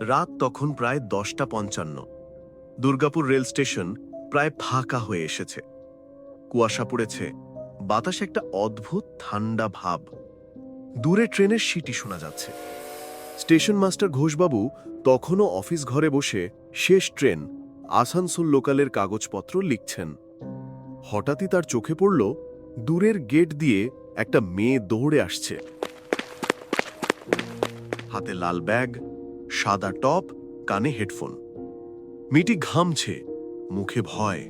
রাত তখন প্রায় দশটা পঞ্চান্ন। দুর্গাপুর রেল স্টেশন প্রায় ফাঁকা হয়ে এসেছে। কুয়াশা পড়েছে, বাতাসে একটা অদ্ভুত ঠান্ডা ভাব। দূরে ট্রেনের সিটি শোনা যাচ্ছে। স্টেশন মাস্টার ঘোষবাবু তখনও অফিস ঘরে বসে শেষ ট্রেন আসানসোল লোকালের কাগজপত্র লিখছেন। হঠাৎই তার চোখে পড়ল দূরের গেট দিয়ে একটা মেয়ে দৌড়ে আসছে। হাতে লাল ব্যাগ সাদা টপ, কানে হেডফোন। মেয়েটি ঘামছে, মুখে ভয়,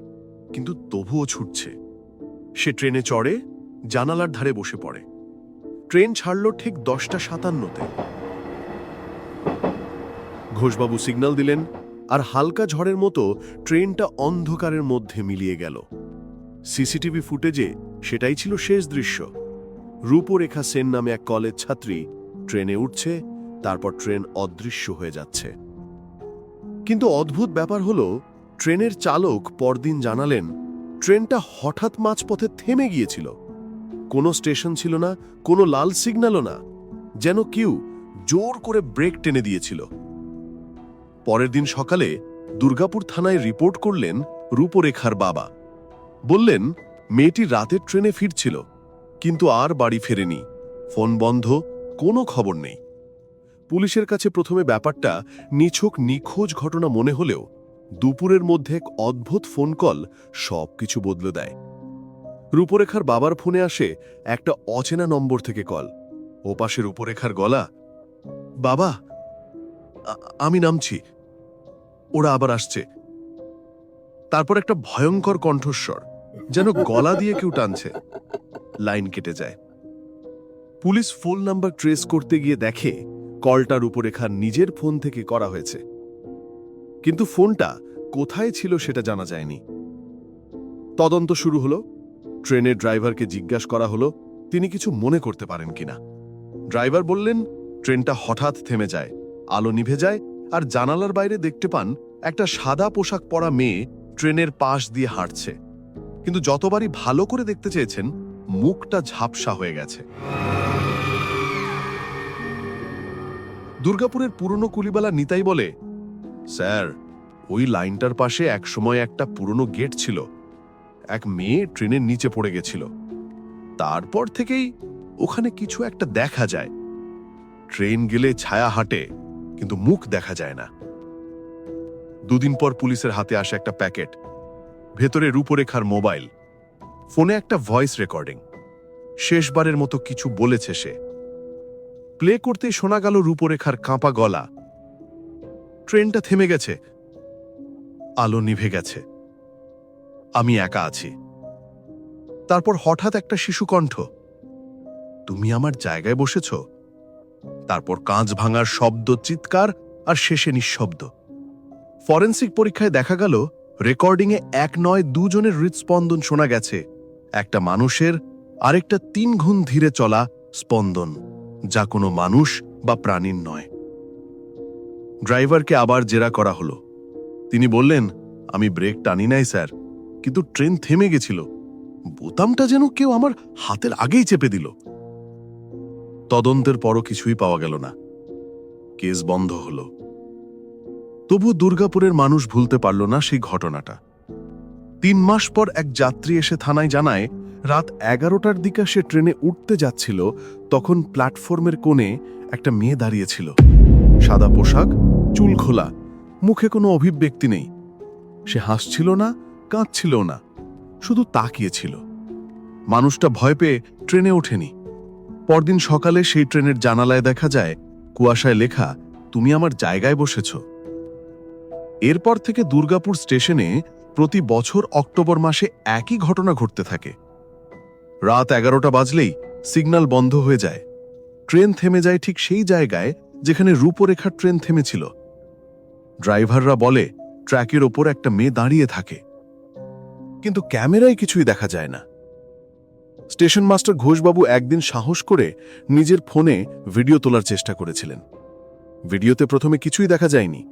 কিন্তু তবুও ছুটছে। সে ট্রেনে চড়ে, জানালার ধারে বসে পড়ে। ট্রেন ছাড়ল ঠিক দশটা সাতান্নতে। ঘোষবাবু সিগন্যাল দিলেন আর হালকা ঝড়ের মতো ট্রেনটা অন্ধকারের মধ্যে মিলিয়ে গেল। সিসিটিভি ফুটেজে সেটাই ছিল শেষ দৃশ্য। রূপরেখা সেন নামে এক কলেজ ছাত্রী ট্রেনে উঠছে তারপর ট্রেন অদৃশ্য হয়ে যাচ্ছে। কিন্তু অদ্ভুত ব্যাপার হলো, ট্রেনের চালক পরদিন জানালেন, ট্রেনটা হঠাৎ মাঝপথে থেমে গিয়েছিল। কোনো স্টেশন ছিল না, কোনো লাল সিগন্যালও না। যেন কেউ জোর করে ব্রেক টেনে দিয়েছিল। পরের দিন সকালে দুর্গাপুর থানায় রিপোর্ট করলেন রূপরেখার বাবা। বললেন, মেয়েটি রাতের ট্রেনে ফিরছিল, কিন্তু আর বাড়ি ফেরেনি। ফোন বন্ধ, কোনো খবর নেই। পুলিশের কাছে প্রথমে ব্যাপারটা নিছক নিখোঁজ ঘটনা মনে হলেও দুপুরের মধ্যে এক অদ্ভুত ফোন কল সব কিছু বদলে দেয়। রূপরেখার বাবার ফোনে আসে একটা অচেনা নম্বর থেকে কল ওপাশে রূপরেখার গলা, বাবা আমি নামছি। ওরা আবার আসছে। তারপর একটা ভয়ঙ্কর কণ্ঠস্বর, যেন গলা দিয়ে কেউ টানছে। লাইন কেটে যায়। পুলিশ ফোন নাম্বার ট্রেস করতে গিয়ে দেখে কলটা রূপরেখার নিজের ফোন থেকে করা হয়েছে। কিন্তু ফোনটা কোথায় ছিল সেটা জানা যায়নি। তদন্ত শুরু হলো, ট্রেনের ড্রাইভারকে জিজ্ঞাসা করা হলো, তিনি কিছু মনে করতে পারেন কিনা। ড্রাইভার বললেন, ট্রেনটা হঠাৎ থেমে যায়, আলো নিভে যায়, আর জানালার বাইরে দেখতে পান একটা সাদা পোশাক পরা মেয়ে ট্রেনের পাশ দিয়ে হাঁটছে। কিন্তু যতবারই ভালো করে দেখতে চেয়েছেন, মুখটা ঝাপসা হয়ে গেছে। দুর্গাপুরের পুরনো কুলিবালা নিতাই বলে, স্যার, ওই লাইনটার পাশে একসময় একটা পুরনো গেট ছিল। এক মেয়ে ট্রেনের নিচে পড়ে গেছিল। তারপর থেকেই ওখানে কিছু একটা দেখা যায়। ট্রেন গেলে ছায়া হাঁটে, কিন্তু মুখ দেখা যায় না। দুদিন পর পুলিশের হাতে আসে একটা প্যাকেট, ভেতরে রূপরেখার মোবাইল, ফোনে একটা ভয়েস রেকর্ডিং। শেষবারের মতো কিছু বলেছে সে। প্লে করতে শোনা গেল রূপরেখার কাঁপা গলা। ট্রেনটা থেমে গেছে। আলো নিভে গেছে। আমি একা আছি। তারপর হঠাৎ একটা শিশু কণ্ঠ, তুমি আমার জায়গায় বসেছ? তারপর কাঁচ ভাঙার শব্দ, চিৎকার আর শেষে নিঃশব্দ। ফরেন্সিক পরীক্ষায় দেখা গেল, রেকর্ডিংয়ে এক নয় দুজনের হৃদস্পন্দন শোনা গেছে। একটা মানুষের আরেকটা তিন গুণ ধীরে চলা স্পন্দন। যা কোনো মানুষ বা প্রাণীর নয়। ড্রাইভারকে আবার জেরা করা হলো। তিনি বললেন, আমি ব্রেক টানি নাই, স্যার, কিন্তু ট্রেন থেমে গেছিল। বোতামটা যেন কেউ আমার হাতের আগেই চেপে দিল। তদন্তের পরও কিছুই পাওয়া গেল না। কেস বন্ধ হল। তবু দুর্গাপুরের মানুষ ভুলতে পারল না সেই ঘটনাটা। তিন মাস পর এক যাত্রী এসে থানায় জানায়, রাত এগারোটার দিকে সে ট্রেনে উঠতে যাচ্ছিল, তখন প্ল্যাটফর্মের কোণে একটা মেয়ে দাঁড়িয়েছিল। সাদা পোশাক, চুল খোলা, মুখে কোনো অভিব্যক্তি নেই। সে হাসছিল না, কাঁদছিল না, শুধু তাকিয়েছিল। মানুষটা ভয় পেয়ে ট্রেনে ওঠেনি। পরদিন সকালে সেই ট্রেনের জানালায় দেখা যায়, কুয়াশায় লেখা, তুমি আমার জায়গায় বসেছ। এরপর থেকে দুর্গাপুর স্টেশনে প্রতি বছর অক্টোবর মাসে একই ঘটনা ঘটতে থাকে। রাত এগারোটা বাজলেই সিগন্যাল বন্ধ হয়ে যায়। ট্রেন থেমে যায় ঠিক সেই জায়গায় যেখানে রূপরেখার ট্রেন থেমেছিল। ড্রাইভাররা বলে, ট্র্যাকের ওপর একটা মেয়ে দাঁড়িয়ে থাকে। কিন্তু ক্যামেরায় কিছুই দেখা যায় না। স্টেশন মাস্টার ঘোষবাবু একদিন সাহস করে নিজের ফোনে ভিডিও তোলার চেষ্টা করেছিলেন। ভিডিওতে প্রথমে কিছুই দেখা যায়নি।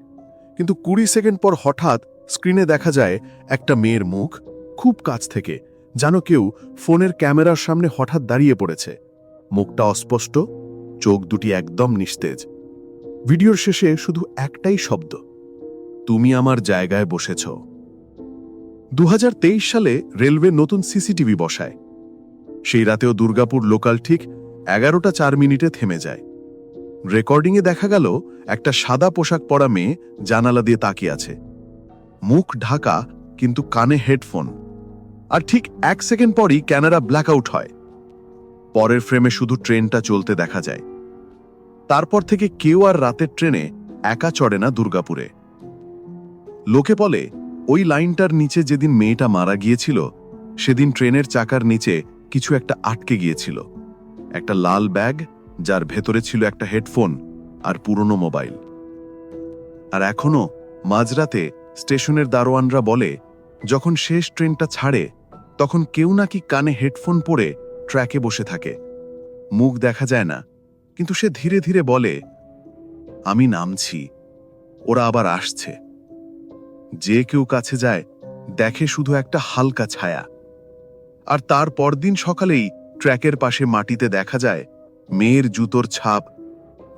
কিন্তু কুড়ি সেকেন্ড পর হঠাৎ স্ক্রিনে দেখা যায় একটা মেয়ের মুখ খুব কাছ থেকে, যেন কেউ ফোনের ক্যামেরার সামনে হঠাৎ দাঁড়িয়ে পড়েছে। মুখটা অস্পষ্ট, চোখ দুটি একদম নিস্তেজ। ভিডিওর শেষে শুধু একটাই শব্দ, তুমি আমার জায়গায় বসেছ। দু হাজার তেইশ সালে রেলওয়ে নতুন সিসিটিভি বসায়। সেই রাতেও দুর্গাপুর লোকাল ঠিক এগারোটা চার মিনিটে থেমে যায়। রেকর্ডিংয়ে দেখা গেল, একটা সাদা পোশাক পরা মেয়ে জানালা দিয়ে তাকিয়ে আছে। মুখ ঢাকা, কিন্তু কানে হেডফোন। আর ঠিক এক সেকেন্ড পরই ক্যামেরা ব্ল্যাকআউট হয়। পরের ফ্রেমে শুধু ট্রেনটা চলতে দেখা যায়। তারপর থেকে কেউ আর রাতের ট্রেনে একা চড়ে না দুর্গাপুরে। লোকে বলে, ওই লাইনটার নিচে যেদিন মেয়েটা মারা গিয়েছিল, সেদিন ট্রেনের চাকার নিচে কিছু একটা আটকে গিয়েছিল। একটা লাল ব্যাগ, যার ভেতরে ছিল একটা হেডফোন আর পুরনো মোবাইল। আর এখনও মাঝরাতে স্টেশনের দারোয়ানরা বলে, যখন শেষ ট্রেনটা ছাড়ে, তখন কেউ নাকি কানে হেডফোন পরে ট্র্যাকে বসে থাকে। মুখ দেখা যায় না। কিন্তু সে ধীরে ধীরে বলে, আমি নামছি। ওরা আবার আসছে। যে কেউ কাছে যায়, দেখে শুধু একটা হালকা ছায়া। আর তার পরদিন সকালেই ট্র্যাকের পাশে মাটিতে দেখা যায়, মেয়ের জুতোর ছাপ,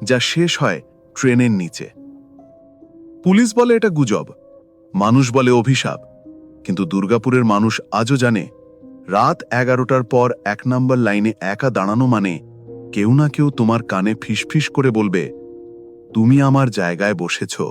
যা শেষ হয় ট্রেনের নিচে। পুলিশ বলে এটা গুজব। মানুষ বলে অভিশাপ, কিন্তু দুর্গাপুরের মানুষ আজও জানে, রাত এগারোটার পর এক নম্বর লাইনে একা দাঁড়ানো মানে কেউ না কেউ তোমার কানে ফিসফিস করে বলবে, তুমি আমার জায়গায় বসেছো।